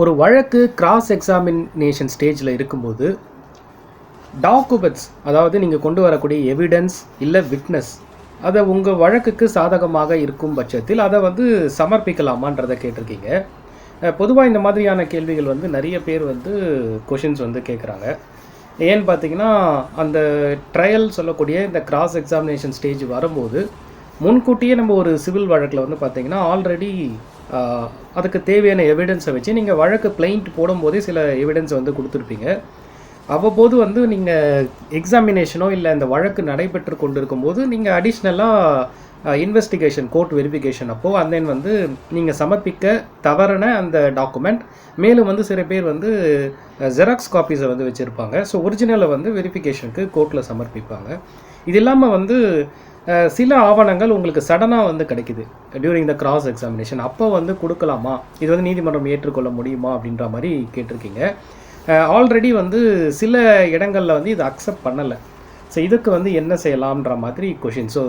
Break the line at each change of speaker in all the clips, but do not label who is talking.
ஒரு வழக்கு cross examination ஸ்டேஜில் இருக்கும்போது டாக்குமெண்ட்ஸ் அதாவது நீங்கள் கொண்டு வரக்கூடிய எவிடன்ஸ் இல்லை விட்னஸ் அதை உங்கள் வழக்குக்கு சாதகமாக இருக்கும் பட்சத்தில் அதை வந்து சமர்ப்பிக்கலாமான்றதை கேட்டிருக்கீங்க. பொதுவாக இந்த மாதிரியான கேள்விகள் வந்து நிறைய பேர் வந்து கொஷின்ஸ் வந்து கேட்குறாங்க. ஏன்னு பார்த்தீங்கன்னா அந்த ட்ரையல் சொல்லக்கூடிய இந்த கிராஸ் எக்ஸாமினேஷன் ஸ்டேஜ் வரும்போது முன்கூட்டியே நம்ம ஒரு சிவில் வழக்கில் வந்து பார்த்திங்கன்னா ஆல்ரெடி அதுக்கு தேவையான எவிடன்ஸை வச்சு நீங்கள் வழக்கு பிளைண்ட் போடும்போதே சில எவிடன்ஸை வந்து கொடுத்துருப்பீங்க. அவ்வப்போது வந்து நீங்கள் எக்ஸாமினேஷனோ இல்லை இந்த வழக்கு நடைபெற்று கொண்டு இருக்கும்போது நீங்கள் அடிஷ்னலாக இன்வெஸ்டிகேஷன் கோர்ட் வெரிஃபிகேஷன் அப்போது and then வந்து நீங்கள் சமர்ப்பிக்க தவறான அந்த டாக்குமெண்ட் மேலும் வந்து சில பேர் வந்து ஜெராக்ஸ் காப்பீஸை வந்து வச்சுருப்பாங்க. ஸோ ஒரிஜினலை வந்து வெரிஃபிகேஷனுக்கு கோர்ட்டில் சமர்ப்பிப்பாங்க. இது இல்லாமல் வந்து சில ஆவணங்கள் உங்களுக்கு சடனாக வந்து கிடைக்குது. டியூரிங் த கிராஸ் எக்ஸாமினேஷன் அப்போ வந்து கொடுக்கலாமா? இது வந்து நீதிமன்றம் ஏற்றுக்கொள்ள முடியுமா? அப்படின்ற மாதிரி கேட்டிருக்கீங்க. ஆல்ரெடி வந்து சில இடங்களில் வந்து இது அக்செப்ட் பண்ணலை. ஸோ இதுக்கு வந்து என்ன செய்யலாம்ன்ற மாதிரி கொஷின் ஸோ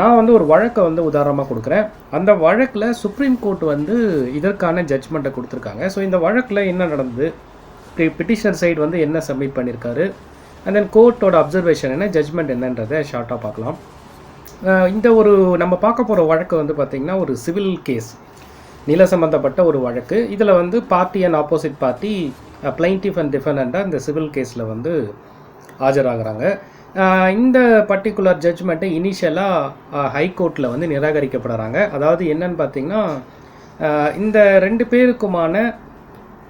நான் வந்து ஒரு வழக்கை வந்து உதாரணமாக கொடுக்குறேன். அந்த வழக்கில் சுப்ரீம் கோர்ட் வந்து இதற்கான ஜட்ஜ்மெண்ட்டை கொடுத்துருக்காங்க. ஸோ இந்த வழக்கில் என்ன நடந்தது? பிட்டிஷனர் சைடு வந்து என்ன சப்மிட் பண்ணியிருக்காரு அண்ட் தென் கோர்ட்டோட அப்சர்வேஷன் என்ன? ஜட்ஜ்மெண்ட் என்னன்றதை ஷார்ட்டாக பார்க்கலாம். இந்த ஒரு நம்ம பார்க்க போகிற வழக்கு வந்து பார்த்திங்கன்னா ஒரு சிவில் கேஸ் நில சம்பந்தப்பட்ட ஒரு வழக்கு. இதில் வந்து party and opposite party plaintiff and டிஃபனண்டாக இந்த சிவில் கேஸில் வந்து ஆஜராகிறாங்க. இந்த பர்டிகுலர் ஜட்ஜ்மெண்ட்டை இனிஷியலாக ஹைகோர்ட்டில் வந்து நிராகரிக்கப்படுறாங்க. அதாவது என்னன்னு பார்த்தீங்கன்னா இந்த ரெண்டு பேருக்குமான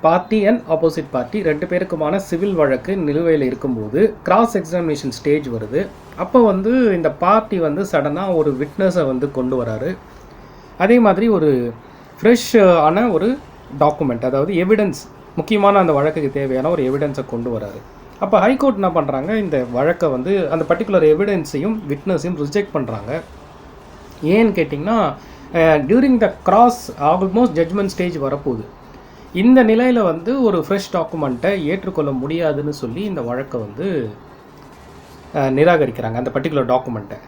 பார்ட்டி அண்ட் ஆப்போசிட் பார்ட்டி ரெண்டு பேருக்குமான சிவில் வழக்கு நிலுவையில் இருக்கும்போது கிராஸ் எக்ஸாமினேஷன் ஸ்டேஜ் வருது. அப்போ வந்து இந்த பார்ட்டி வந்து சடனாக ஒரு விட்னஸை வந்து கொண்டு வராரு. அதே மாதிரி ஒரு ஃப்ரெஷ் ஆன ஒரு டாக்குமெண்ட் அதாவது எவிடன்ஸ் முக்கியமான அந்த வழக்குக்கு தேவையான ஒரு எவிடன்ஸை கொண்டு வராரு. அப்போ ஹைகோர்ட் என்ன பண்ணுறாங்க இந்த வழக்கை வந்து அந்த பர்டிகுலர் எவிடன்ஸையும் விட்னஸையும் ரிஜெக்ட் பண்ணுறாங்க ஏன்னு கேட்டிங்கன்னா during the cross almost judgment stage வரப்போகுது. இந்த நிலையில் வந்து ஒரு ஃப்ரெஷ் டாக்குமெண்ட்டை ஏற்றுக்கொள்ள முடியாதுன்னு சொல்லி இந்த வழக்கை வந்து நிராகரிக்கிறாங்க அந்த பர்டிகுலர் டாக்குமெண்ட்டை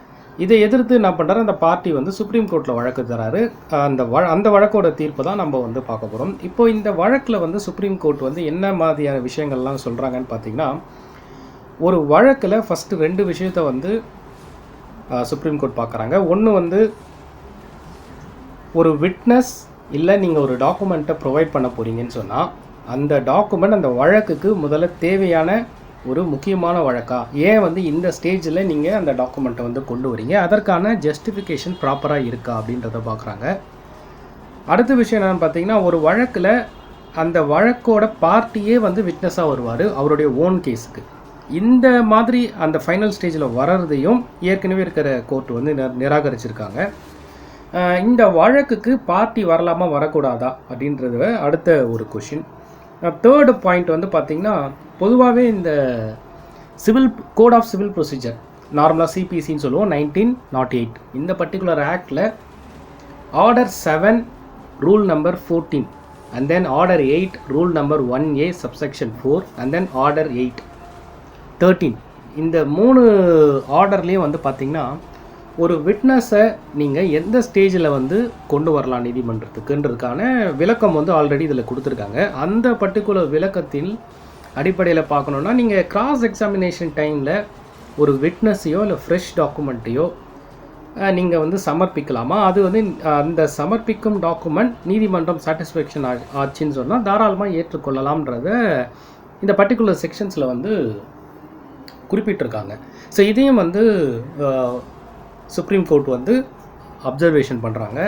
இதை எதிர்த்து என்ன பண்ணுறாரு அந்த பார்ட்டி வந்து சுப்ரீம் கோர்ட்டில் வழக்கு தராரு. அந்த வ அந்த வழக்கோட தீர்ப்பு தான் நம்ம வந்து பார்க்க போகிறோம் இப்போ இந்த வழக்கில் வந்து சுப்ரீம் கோர்ட் வந்து என்ன மாதிரியான விஷயங்கள்லாம் சொல்கிறாங்கன்னு பார்த்தீங்கன்னா ஒரு வழக்கில் ஃபஸ்ட்டு ரெண்டு விஷயத்தை வந்து சுப்ரீம் கோர்ட் பார்க்குறாங்க. ஒன்று வந்து ஒரு விட்னஸ் இல்லை நீங்கள் ஒரு டாக்குமெண்ட்டை ப்ரொவைட் பண்ண போகிறீங்கன்னு சொன்னால் அந்த டாக்குமெண்ட் அந்த வழக்குக்கு முதல்ல தேவையான ஒரு முக்கியமான வழக்கா? ஏன் வந்து இந்த ஸ்டேஜில் நீங்கள் அந்த டாக்குமெண்ட்டை வந்து கொண்டு வரீங்க? அதற்கான ஜஸ்டிஃபிகேஷன் ப்ராப்பராக இருக்கா அப்படின்றத பார்க்குறாங்க அடுத்த விஷயம் என்னென்னு பார்த்தீங்கன்னா ஒரு வழக்கில் அந்த வழக்கோட பார்ட்டியே வந்து விட்னஸாக வருவார் அவருடைய ஓன் கேஸுக்கு இந்த மாதிரி அந்த ஃபைனல் ஸ்டேஜில் வர்றதையும் ஏற்கனவே இருக்கிற கோர்ட் வந்து நிராகரிச்சிருக்காங்க. இந்த வழக்குக்கு பார்ட்டி வரலாமா வரக்கூடாதா அப்படின்றது அடுத்த ஒரு கொஷின் தேர்டு பாயிண்ட் வந்து பார்த்திங்கன்னா பொதுவாகவே இந்த civil code of civil procedure நார்மலாக சிபிசின்னு சொல்லுவோம் நைன்டீன் நாட் எயிட் இந்த பர்டிகுலர் ஆக்டில் order seven rule number fourteen and then order eight rule number one A subsection four and then order eight thirteen இந்த மூணு ஆர்டர்லேயும் வந்து பார்த்தீங்கன்னா ஒரு விட்னஸை நீங்கள் எந்த ஸ்டேஜில் வந்து கொண்டு வரலாம் நீதிமன்றத்துக்குன்றதுக்கான விளக்கம் வந்து ஆல்ரெடி இதில் கொடுத்துருக்காங்க. அந்த பர்டிகுலர் விளக்கத்தில் அடிப்படையில் பார்க்கணுன்னா நீங்கள் கிராஸ் எக்ஸாமினேஷன் டைமில் ஒரு விட்னஸையோ இல்லை ஃப்ரெஷ் டாக்குமெண்ட்டையோ நீங்கள் வந்து சமர்ப்பிக்கலாமா? அது வந்து அந்த சமர்ப்பிக்கும் டாக்குமெண்ட் நீதிமன்றம் சாட்டிஸ்ஃபேக்ஷன் ஆச்சுன்னு சொன்னால் தாராளமாக ஏற்றுக்கொள்ளலாம்ன்றத இந்த பர்டிகுலர் செக்ஷன்ஸில் வந்து குறிப்பிட்டிருக்காங்க. ஸோ இதையும் வந்து சுப்ரீம் கோர்ட் வந்து அப்சர்வேஷன் பண்ணுறாங்க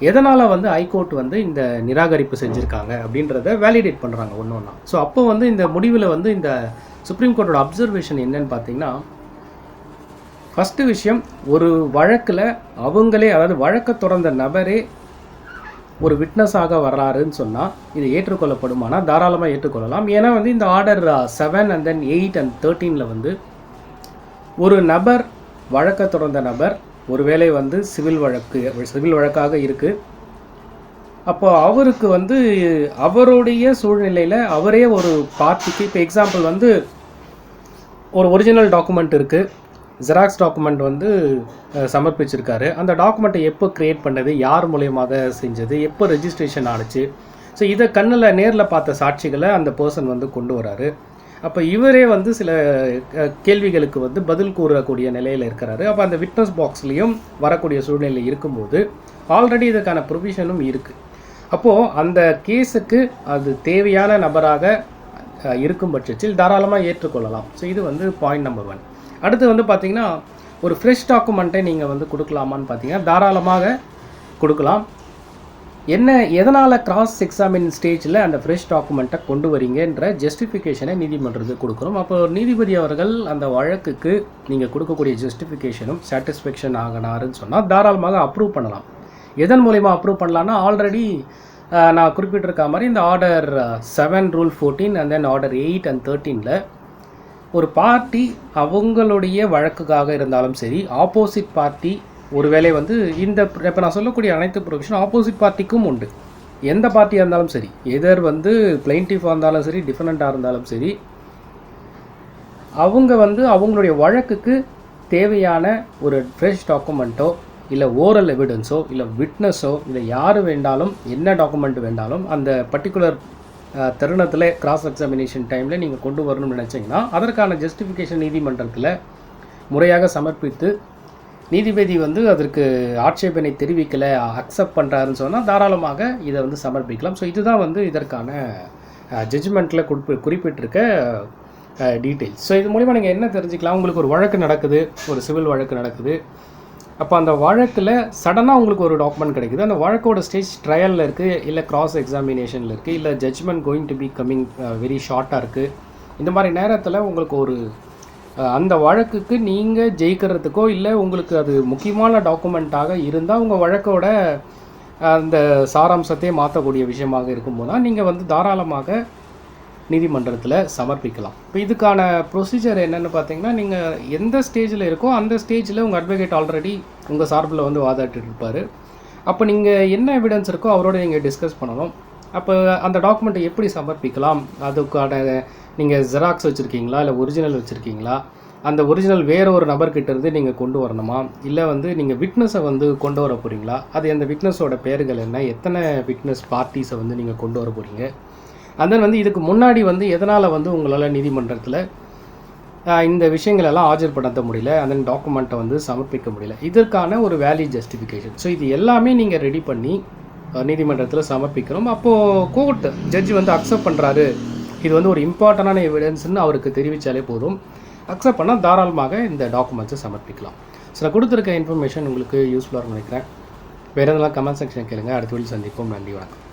எதனால் வந்து ஹைகோர்ட் வந்து இந்த நிராகரிப்பு செஞ்சுருக்காங்க அப்படின்றத வேலிடேட் பண்ணுறாங்க ஒன்று ஒன்றா ஸோ அப்போ வந்து இந்த முடிவில் வந்து இந்த சுப்ரீம் கோர்ட்டோட அப்சர்வேஷன் என்னன்னு பார்த்தீங்கன்னா ஃபஸ்ட்டு விஷயம் ஒரு வழக்கில் அவங்களே அதாவது வழக்கை தொடர்ந்த நபரே ஒரு விட்னஸாக வர்றாருன்னு சொன்னால் இது ஏற்றுக்கொள்ளப்படுமானா தாராளமாக ஏற்றுக்கொள்ளலாம். ஏன்னா வந்து இந்த order seven and then eight and தேர்ட்டீனில் வந்து ஒரு நபர் வழக்க தொடர்ந்த நபர் ஒருவேளை வந்து சிவில் வழக்கு சிவில் வழக்காக இருக்குது அப்போ அவருக்கு வந்து அவருடைய சூழ்நிலையில் அவரே ஒரு பார்ட்டிக்கு இப்போ எக்ஸாம்பிள் வந்து ஒரு ஒரிஜினல் டாக்குமெண்ட் இருக்குது ஜெராக்ஸ் டாக்குமெண்ட் வந்து சமர்ப்பிச்சிருக்காரு. அந்த டாக்குமெண்ட்டை எப்போ க்ரியேட் பண்ணது யார் மூலியமாக செஞ்சது எப்போ ரெஜிஸ்ட்ரேஷன் ஆணுச்சு ஸோ இதை கண்ணில் நேரில் பார்த்த சாட்சிகளை அந்த பர்சன் வந்து கொண்டு வராரு. அப்போ இவரே வந்து சில கேள்விகளுக்கு வந்து பதில் கூறக்கூடிய நிலையில் இருக்கிறாரு. அப்போ அந்த விட்னஸ் பாக்ஸ்லேயும் வரக்கூடிய சூழ்நிலை இருக்கும்போது ஆல்ரெடி இதுக்கான ப்ரொவிஷனும் இருக்குது அப்போது அந்த கேஸுக்கு அது தேவையான நபராக இருக்கும் பட்சத்தில் தாராளமாக ஏற்றுக்கொள்ளலாம். ஸோ இது வந்து பாயிண்ட் நம்பர் ஒன் அடுத்து வந்து பார்த்தீங்கன்னா ஒரு ஃப்ரெஷ் டாக்குமெண்ட்டை நீங்கள் வந்து கொடுக்கலாமான்னு பார்த்தீங்கன்னா தாராளமாக கொடுக்கலாம். என்ன எதனால் கிராஸ் எக்ஸாமின் ஸ்டேஜில் அந்த ஃப்ரெஷ் டாக்குமெண்ட்டை கொண்டு வரீங்கன்ற ஜஸ்டிஃபிகேஷனை நீதிமன்றத்துக்கு கொடுக்குறோம். அப்போ நீதிபதி அவர்கள் அந்த வழக்குக்கு நீங்கள் கொடுக்கக்கூடிய ஜஸ்டிஃபிகேஷனும் சாட்டிஸ்ஃபேக்ஷன் ஆகினாருன்னு சொன்னால் தாராளமாக அப்ரூவ் பண்ணலாம். எதன் மூலிமா அப்ரூவ் பண்ணலான்னா ஆல்ரெடி நான் குறிப்பிட்டிருக்க மாதிரி இந்த order seven rule fourteen and then order eight and தேர்ட்டீனில் ஒரு பார்ட்டி அவங்களுடைய வழக்குக்காக இருந்தாலும் சரி ஆப்போசிட் பார்ட்டி ஒருவேளை வந்து இந்த இப்போ நான் சொல்லக்கூடிய அனைத்து ப்ரொவிஷன் ஆப்போசிட் பார்ட்டிக்கும் உண்டு. எந்த பார்ட்டியாக இருந்தாலும் சரி எதர் வந்து பிளைன்டிஃபாக இருந்தாலும் சரி டிஃபனண்ட்டாக இருந்தாலும் சரி அவங்க வந்து அவங்களுடைய வழக்குக்கு தேவையான ஒரு ஃப்ரெஷ் டாக்குமெண்ட்டோ இல்லை ஓரல் எவிடன்ஸோ இல்லை விட்னஸோ இல்லை யார் வேண்டாலும் என்ன டாக்குமெண்ட் வேண்டாலும் அந்த பர்டிகுலர் தருணத்தில் கிராஸ் எக்ஸாமினேஷன் டைமில் நீங்கள் கொண்டு வரணும்னு நினச்சிங்கன்னா அதற்கான ஜஸ்டிஃபிகேஷன் நீதிமன்றத்தில் முறையாக சமர்ப்பித்து நீதிபதி வந்து அதற்கு ஆட்சேபனை தெரிவிக்கலை அக்செப்ட் பண்ணுறாருன்னு சொன்னால் தாராளமாக இதை வந்து சமர்ப்பிக்கலாம். ஸோ இதுதான் வந்து இதற்கான ஜட்ஜ்மெண்ட்டில் குறிப்பி குறிப்பிட்டிருக்க டீட்டெயில்ஸ் ஸோ இது மூலிமா நீங்கள் என்ன தெரிஞ்சுக்கலாம்? உங்களுக்கு ஒரு வழக்கு நடக்குது ஒரு சிவில் வழக்கு நடக்குது. அப்போ அந்த வழக்கில் சடனாக உங்களுக்கு ஒரு டாக்குமெண்ட் கிடைக்குது. அந்த வழக்கோட ஸ்டேஜ் ட்ரையலில் இருக்குது இல்லை கிராஸ் எக்ஸாமினேஷனில் இருக்குது இல்லை judgment going to be coming very ஷார்ட்டாக இருக்குது இந்த மாதிரி நேரத்தில் உங்களுக்கு ஒரு அந்த வழக்குக்கு நீங்கள் ஜெயிக்கிறதுக்கோ இல்லை உங்களுக்கு அது முக்கியமான டாக்குமெண்ட்டாக இருந்தால் உங்கள் வழக்கோட அந்த சாராம்சத்தை மாற்றக்கூடிய விஷயமாக இருக்கும்போது தான் நீங்கள் வந்து தாராளமாக நீதிமன்றத்தில் சமர்ப்பிக்கலாம். இப்போ இதுக்கான ப்ரொசீஜர் என்னென்னு பார்த்தீங்கன்னா நீங்கள் எந்த ஸ்டேஜில் இருக்கோ அந்த ஸ்டேஜில் உங்கள் அட்வொகேட் ஆல்ரெடி உங்கள் சார்பில் வந்து வாதாட்டிட்டு இருப்பார் அப்போ நீங்கள் என்ன எவிடன்ஸ் இருக்கோ அவரோட நீங்கள் டிஸ்கஸ் பண்ணணும். அப்போ அந்த டாக்குமெண்ட்டை எப்படி சமர்ப்பிக்கலாம்? அதுக்கான நீங்கள் ஜெராக்ஸ் வச்சுருக்கீங்களா? இல்லை ஒரிஜினல் வச்சுருக்கீங்களா? அந்த ஒரிஜினல் வேறு ஒரு நபர்கிட்ட இருந்து நீங்கள் கொண்டு வரணுமா? இல்லை வந்து நீங்கள் விட்னஸை வந்து கொண்டு வர போகிறீங்களா அது அந்த விட்னஸோட பேர்கள் என்ன? எத்தனை விட்னஸ் பார்ட்டிஸை வந்து நீங்கள் கொண்டு வர போகிறீங்க அந்த வந்து இதுக்கு முன்னாடி வந்து எதனால் வந்து உங்களால் நீதிமன்றத்தில் இந்த விஷயங்களெல்லாம் ஆஜர்படுத்த முடியல? அந்த டாக்குமெண்ட்டை வந்து சமர்ப்பிக்க முடியல? இதற்கான ஒரு வேல்யூ ஜஸ்டிஃபிகேஷன் ஸோ இது எல்லாமே நீங்கள் ரெடி பண்ணி நீதிமன்றத்தில் சமர்ப்பிக்கிறோம் அப்போது கோர்ட் ஜட்ஜ் வந்து அக்செப்ட் பண்ணுறாரு இது வந்து ஒரு இம்பார்ட்டண்டான எவிடன்ஸ்னு அவருக்கு தெரிவித்தாலே போதும். அக்செப்ட் பண்ணால் தாராளமாக இந்த டாக்குமெண்ட்ஸை சமர்ப்பிக்கலாம். ஸோ நான் கொடுத்துருக்க இன்ஃபர்மேஷன் உங்களுக்கு யூஸ்ஃபுல்லாக நினைக்கிறேன். வேறு எதெல்லாம் கமெண்ட் செக்ஷன் கேளுங்க. அடுத்த வீடியோ சந்திப்போம். நன்றி வணக்கம்.